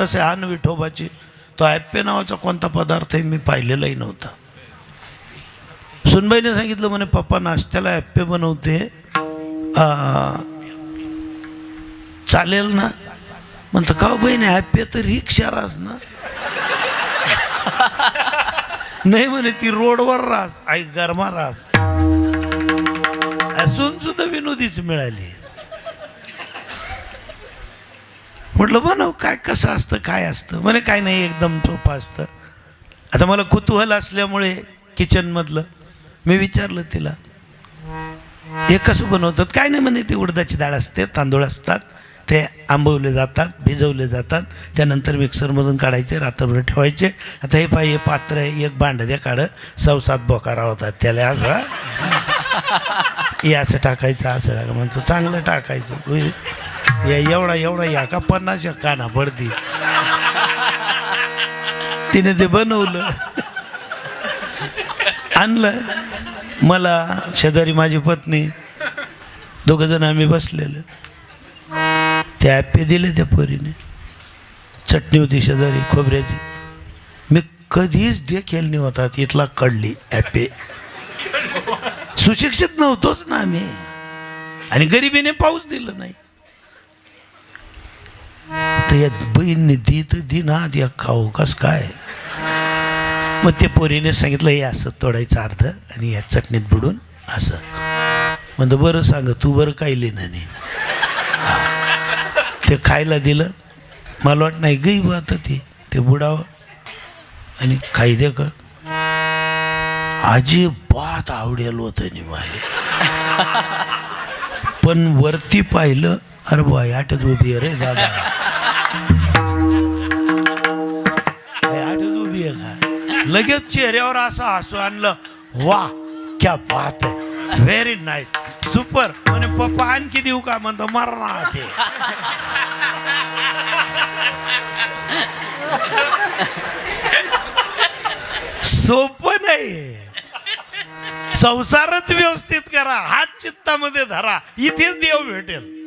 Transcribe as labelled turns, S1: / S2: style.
S1: तसे आण विठोबाची तो ॲप्पे नावाचा कोणता पदार्थ आहे मी पाहिलेलाही नव्हता. सुनबाईने सांगितलं म्हणे पप्पा नाश्त्याला ॲप्पे बनवते. चालेल ना? म्हणतं का हो बहिणी ॲप्पे तर रिक्षा रास ना? नाही म्हणे ती रोडवर रास आई गरमा रास. असून सुद्धा विनोदीच मिळाली. म्हटलं बनव काय कसं असतं काय असतं? म्हणे काय नाही एकदम सोपं असतं. आता मला कुतूहल असल्यामुळे किचनमधलं मी विचारलं तिला हे कसं बनवतात? काय नाही म्हणे ती उडदाची डाळ असते तांदूळ असतात ते आंबवले जातात भिजवले जातात त्यानंतर मिक्सरमधून काढायचे रात्रभर ठेवायचे. आता हे पाय हे पात्र आहे एक भांड द्या काढ सौ सात बोकारा होतात त्याला असं हे. असं टाकायचं असं टाका म्हणतो चांगलं टाकायचं. या एवढा एवढा या का पन्नास एक काना पडती? तिने ते बनवलं. आणलं. मला शेजारी माझी पत्नी दोघ जण आम्ही बसलेले. ते ॲपे दिले त्या पोरीने. चटणी होती शेजारी खोबऱ्याची. मी कधीच देखील नाही होता इथला कळली ॲपे. सुशिक्षित नव्हतोच ना आम्ही. आणि गरिबीने पाऊस दिलं नाही. तर या बहीण दी तर दी ना या खाऊ कस काय? मग ते पोरीने सांगितलं हे असं तोडायचं अर्ध आणि या चटणीत बुडून असं. म्हणतं बरं सांग तू बरं काय लिहिलं नाही ते खायला दिलं. मला वाट नाही गई बा आता ती. ते बुडावं आणि खाई दे का अजिबात आवडेल होतं नाही मला पण वरती पाहिलं अरे बा आठच उभी अरे रे दादा. लगेच चेहऱ्यावर असं हसू आणलं. वा क्या बात आहे. व्हेरी नाईस सुपर म्हणे पप्पा आणखी देऊ का? म्हणतो मरणार ते सोपं नाही. संसारच व्यवस्थित करा. हात चित्तामध्ये धरा. इथेच देव भेटेल.